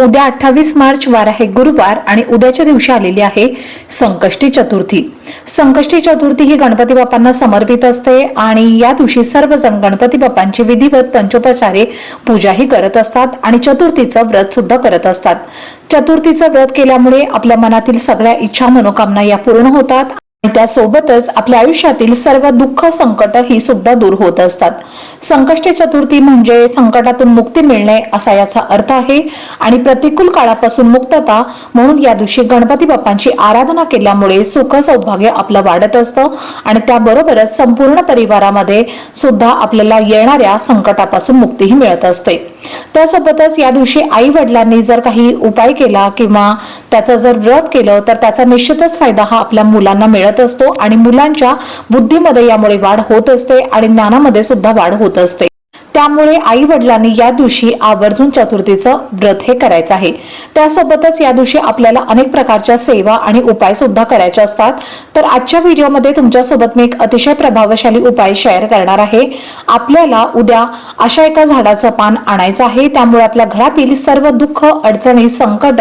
उद्या अठ्ठावीस मार्च वार आहे गुरुवार आणि उद्याच्या दिवशी आलेली आहे संकष्टी चतुर्थी. संकष्टी चतुर्थी ही गणपती बाप्पांना समर्पित असते आणि या दिवशी सर्वजण गणपती बाप्पांची विधिवत पंचोपचारे पूजाही करत असतात आणि चतुर्थीचं व्रत सुद्धा करत असतात. चतुर्थीचं व्रत केल्यामुळे आपल्या मनातील सगळ्या इच्छा मनोकामना या पूर्ण होतात. त्यासोबतच आपल्या आयुष्यातील सर्व दुःख संकट ही सुद्धा दूर होत असतात. संकष्टी चतुर्थी म्हणजे संकटातून मुक्ती मिळणे असा याचा अर्थ आहे. आणि प्रतिकूल काळापासून मुक्तता म्हणून या दिवशी गणपती बाप्पांची आराधना केल्यामुळे सुख सौभाग्य आपलं वाढत असतं. आणि त्याबरोबरच संपूर्ण परिवारामध्ये सुद्धा आपल्याला येणाऱ्या संकटापासून मुक्तीही मिळत असते. त्यासोबतच या दिवशी आई वडिलांनी जर काही उपाय केला किंवा त्याचं जर व्रत केलं तर त्याचा निश्चितच फायदा हा आपल्या मुलांना मिळत असतो आणि मुलांच्या बुद्धीमध्ये यामुळे वाढ होत असते आणि ज्ञानामध्ये सुद्धा वाढ होत असते. त्यामुळे आई वडिलांनी या दिवशी आवर्जून चतुर्थीचं व्रत हे करायचं आहे. त्यासोबतच या दिवशी आपल्याला अनेक प्रकारच्या सेवा आणि उपाय सुद्धा करायचे असतात. तर आजच्या व्हिडिओमध्ये तुमच्यासोबत मी एक अतिशय प्रभावशाली उपाय शेअर करणार आहे. आपल्याला उद्या अशा एका झाडाचं पान आणायचं आहे. त्यामुळे आपल्या घरातील सर्व दुःख अडचणी संकट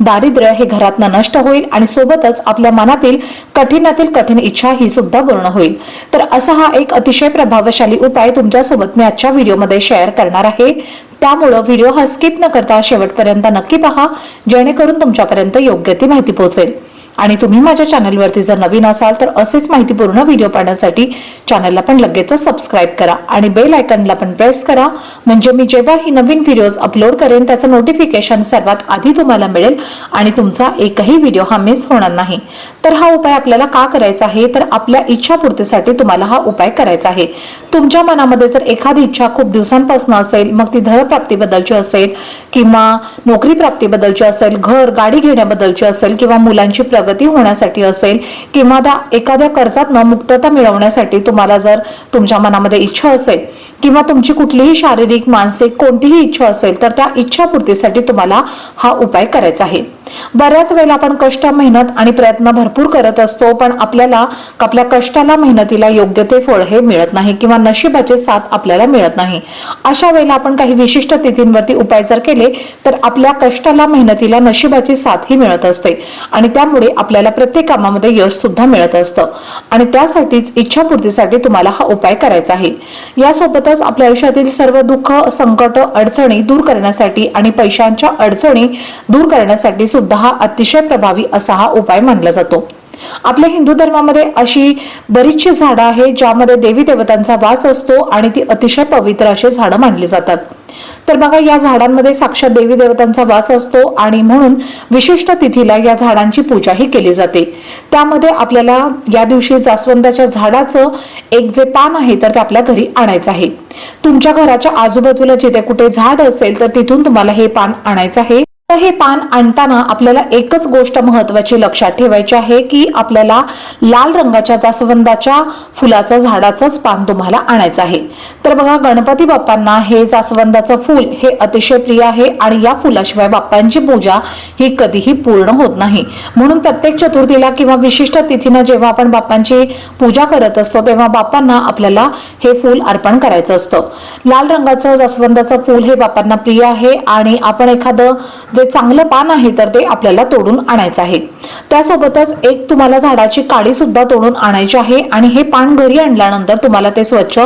दारिद्र्य हे घरातनं नष्ट होईल आणि सोबतच आपल्या मनातील कठीणातील कठीण इच्छा ही सुद्धा पूर्ण होईल. तर असा हा एक अतिशय प्रभावशाली उपाय तुमच्यासोबत मी आजच्या व्हिडिओ व्हिडिओमध्ये शेअर करणार आहे. त्यामुळं व्हिडिओ हा स्किप न करता शेवटपर्यंत नक्की पहा जेणेकरून तुमच्यापर्यंत योग्य ती माहिती पोहोचेल. आणि तुम्ही माझ्या चॅनलवरती जर नवीन असाल तर असेच माहितीपूर्ण व्हिडिओ पाहण्यासाठी चॅनलला पण लगेच सबस्क्राईब करा आणि बेल आयकनला पण प्रेस करा. म्हणजे मी जेव्हा ही नवीन व्हिडिओज अपलोड करेन त्याचं नोटिफिकेशन सर्वात आधी तुम्हाला मिळेल आणि तुमचा एकही व्हिडिओ हा मिस होणार नाही. तर हा उपाय आपल्याला का करायचा आहे? तर आपल्या इच्छापूर्तीसाठी तुम्हाला हा उपाय करायचा आहे. तुमच्या मनामध्ये जर एखादी इच्छा खूप दिवसांपासून असेल मग ती धनप्राप्तीबद्दलची असेल किंवा नोकरी प्राप्तीबद्दलची असेल घर गाडी घेण्याबद्दलची असेल किंवा मुलांची प्रगती होण्यासाठी असेल किंवा त्या एखाद्या कर्जातनं मुक्तता मिळवण्यासाठी तुम्हाला जर तुमच्या मनामध्ये इच्छा असेल किंवा तुमची कुठलीही शारीरिक मानसिक कोणतीही इच्छा असेल तर त्या इच्छापूर्तीसाठी तुम्हाला हा उपाय करायचा आहे. बऱ्याच वेळेला आपण कष्ट मेहनत आणि प्रयत्न भरपूर करत असतो पण आपल्याला आपल्या कष्टाला मेहनतीला योग्य ते फळ हे मिळत नाही किंवा नशिबाचे साथ आपल्याला मिळत नाही. अशा वेळेला आपण काही विशिष्ट तिथींवरती उपाय जर केले तर आपल्या कष्टाला मेहनतीला नशिबाची साथ ही मिळत असते आणि त्यामुळे आपल्याला प्रत्येक कामामध्ये यश सुद्धा मिळत असतं. आणि त्यासाठीच इच्छापूर्तीसाठी तुम्हाला हा उपाय करायचा आहे. यासोबतच आपल्या आयुष्यातील सर्व दुःख संकट अडचणी दूर करण्यासाठी आणि पैशांच्या अडचणी दूर करण्यासाठी सुद्धा हा अतिशय प्रभावी असा हा उपाय मानला जातो. आपल्या हिंदू धर्मामध्ये अशी बरीचशी झाडं आहेत ज्यामध्ये देवी देवतांचा वास असतो आणि ती अतिशय पवित्र अशी झाडं मानली जातात. तर बघा या झाडांमध्ये साक्षात देवी देवतांचा वास असतो आणि म्हणून विशिष्ट तिथीला या झाडांची पूजाही केली जाते. त्यामध्ये आपल्याला या दिवशी जास्वंदाच्या झाडाचं एक जे पान आहे तर ते आपल्या घरी आणायचं आहे. तुमच्या घराच्या आजूबाजूला जिथे कुठे झाड असेल तर तिथून तुम्हाला हे पान आणायचं आहे. हे पान आणताना आपल्याला एकच गोष्ट महत्वाची लक्षात ठेवायची आहे की आपल्याला लाल रंगाच्या जास्वंदाच्या फुलाचं झाडाचंच पान तुम्हाला आणायचं आहे. तर बघा गणपती बाप्पांना हे जास्वंदाचं फूल हे अतिशय प्रिय आहे आणि या फुलाशिवाय बाप्पांची पूजा ही कधीही पूर्ण होत नाही. म्हणून प्रत्येक चतुर्थीला किंवा विशिष्ट तिथीनं जेव्हा आपण बाप्पांची पूजा करत असतो तेव्हा बाप्पांना आपल्याला हे फूल अर्पण करायचं असतं. लाल रंगाचं जास्वंदाचं फूल हे बाप्पांना प्रिय आहे आणि आपण एखादं जे चांगलं पान आहे तर ते आपल्याला तोडून आणायचं आहे. त्यासोबतच एक तुम्हाला झाडाची काडी सुद्धा तोडून आणायची आहे आणि हे पान घरी आणल्यानंतर तुम्हाला ते स्वच्छ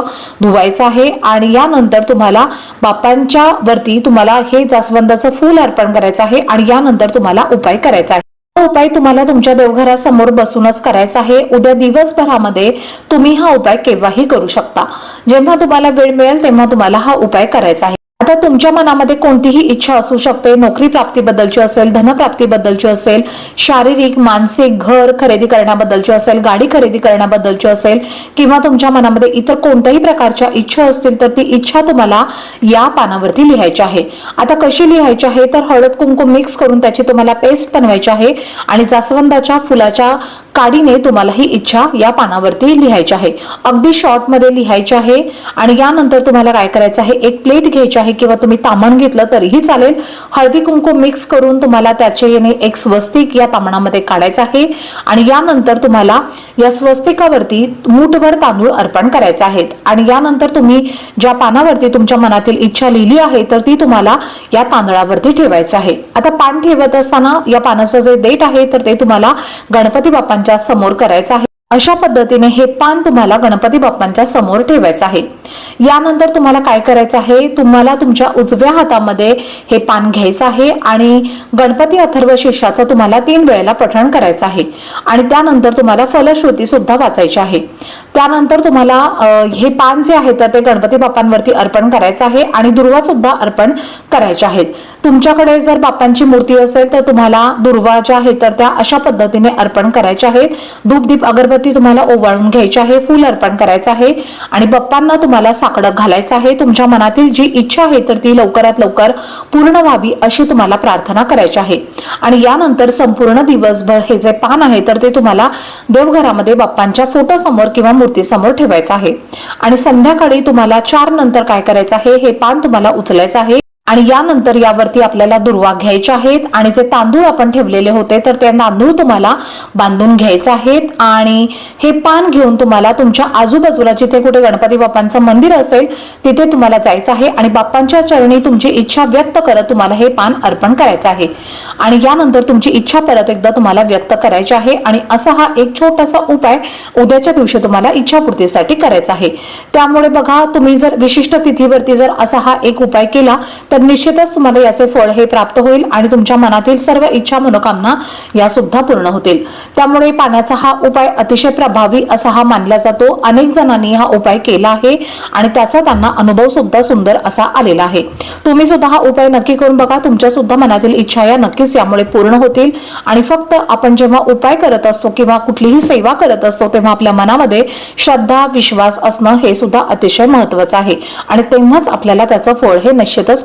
धुवायचं आहे आणि यानंतर तुम्हाला बाप्पांच्या वरती तुम्हाला हे जास्वंदाचं फूल अर्पण करायचं आहे आणि यानंतर तुम्हाला उपाय करायचा आहे. हा उपाय तुम्हाला तुमच्या देवघरासमोर बसूनच करायचा आहे. उद्या दिवसभरामध्ये तुम्ही हा उपाय केव्हाही करू शकता. जेव्हा तुम्हाला वेळ मिळेल तेव्हा तुम्हाला हा उपाय करायचा आहे. आता तुमच्या मनामध्ये कोणतीही इच्छा असू शकते. नोकरी प्राप्तीबद्दलची असेल धनप्राप्तीबद्दलची असेल शारीरिक मानसिक घर खरेदी करण्याबद्दलची असेल गाडी खरेदी करण्याबद्दलची असेल किंवा तुमच्या मनामध्ये इतर कोणत्याही प्रकारच्या इच्छा असतील तर ती इच्छा तुम्हाला या पानावरती लिहायची आहे. आता कशी लिहायची आहे? तर हळद कुंकुम मिक्स करून त्याची तुम्हाला पेस्ट बनवायची आहे आणि जास्वंदाच्या फुलाच्या काडीने तुम्हाला ही इच्छा या पानावरती लिहायची आहे. अगदी शॉर्टमध्ये लिहायची आहे आणि यानंतर तुम्हाला काय करायचं आहे? एक प्लेट घ्यायची आहे किंवा तुम्ही तामण घेतलं तरीही चालेल. हळदी कुंकू मिक्स करून तुम्हाला त्याचे एक स्वस्तिक या तामणामध्ये काढायचं आहे आणि यानंतर तुम्हाला या स्वस्तिकावरती मूठभर तांदूळ अर्पण करायचे आहेत. आणि यानंतर तुम्ही ज्या पानावरती तुमच्या मनातील इच्छा लिहिली आहे तर ती तुम्हाला या तांदळावरती ठेवायचं आहे. आता पान ठेवत असताना या पानाचं जे देठ आहे तर ते तुम्हाला गणपती बाप्पांच्या समोर करायचं आहे. अशा पद्धतीने हे पान तुम्हाला गणपती बाप्पांच्या समोर ठेवायचं आहे. यानंतर तुम्हाला काय करायचं आहे? तुम्हाला तुमच्या उजव्या हातामध्ये हे पान घ्यायचं आहे आणि गणपती अथर्व शीर्षाचं तुम्हाला तीन वेळेला पठण करायचं आहे. आणि त्यानंतर तुम्हाला फलश्रुती सुद्धा वाचायची आहे. त्यानंतर तुम्हाला हे पान जे आहे तर ते गणपती बाप्पांवरती अर्पण करायचं आहे आणि दुर्वा सुद्धा अर्पण करायच्या आहेत. तुमच्याकडे जर बाप्पांची मूर्ती असेल तर तुम्हाला दुर्वा ज्या आहेत तर त्या अशा पद्धतीने अर्पण करायच्या आहेत. धूपदीप अगरबत्ती तुम्हाला ओवाळून घ्यायची आहे फूल अर्पण करायचं आहे. आणि बाप्पांना तुम्हाला साकडं घालायचं आहे तुमच्या मनातील जी इच्छा आहे तर ती लवकरात लवकर पूर्ण व्हावी अशी तुम्हाला प्रार्थना करायची आहे. आणि यानंतर संपूर्ण दिवसभर हे जे पान आहे तर ते तुम्हाला देवघरामध्ये बाप्पांच्या फोटो समोर किंवा मूर्ती समोर ठेवायचं आहे. आणि संध्याकाळी तुम्हाला चार नंतर काय करायचं आहे हे पान तुम्हाला उचलायचं आहे. आणि यानंतर यावरती आपल्याला दुर्वा घ्यायचे आहेत. आणि जे तांदूळ आपण ठेवलेले होते तर ते तांदूळ तुम्हाला बांधून घ्यायचे आहेत. आणि हे पान घेऊन तुम्हाला तुमच्या आजूबाजूला जिथे कुठे गणपती बाप्पांचं मंदिर असेल तिथे तुम्हाला जायचं आहे. आणि बाप्पांच्या चरणी तुमची इच्छा व्यक्त करत तुम्हाला हे पान अर्पण करायचं आहे. आणि यानंतर तुमची इच्छा परत एकदा तुम्हाला व्यक्त करायची आहे. आणि असा हा एक छोटासा उपाय उद्याच्या दिवशी तुम्हाला इच्छापूर्तीसाठी करायचा आहे. त्यामुळे बघा तुम्ही जर विशिष्ट तिथीवरती जर असा हा एक उपाय केला तर निश्चितच तुम्हाला याचे फळ हे प्राप्त होईल आणि तुमच्या मनातील सर्व इच्छा मनोकामना या सुद्धा पूर्ण होतील. त्यामुळे पाण्याचा हा उपाय अतिशय प्रभावी असा हा मानला जातो. अनेक जणांनी हा उपाय केला आहे आणि त्याचा त्यांना अनुभव सुद्धा सुंदर असा आलेला आहे. तुम्ही सुद्धा हा उपाय नक्की करून बघा. तुमच्या सुद्धा मनातील इच्छा या नक्कीच यामुळे पूर्ण होतील. आणि फक्त आपण जेव्हा उपाय करत असतो किंवा कुठलीही सेवा करत असतो तेव्हा आपल्या मनामध्ये श्रद्धा विश्वास असणं हे सुद्धा अतिशय महत्वाचं आहे. आणि तेव्हाच आपल्याला त्याचं फळ हे निश्चितच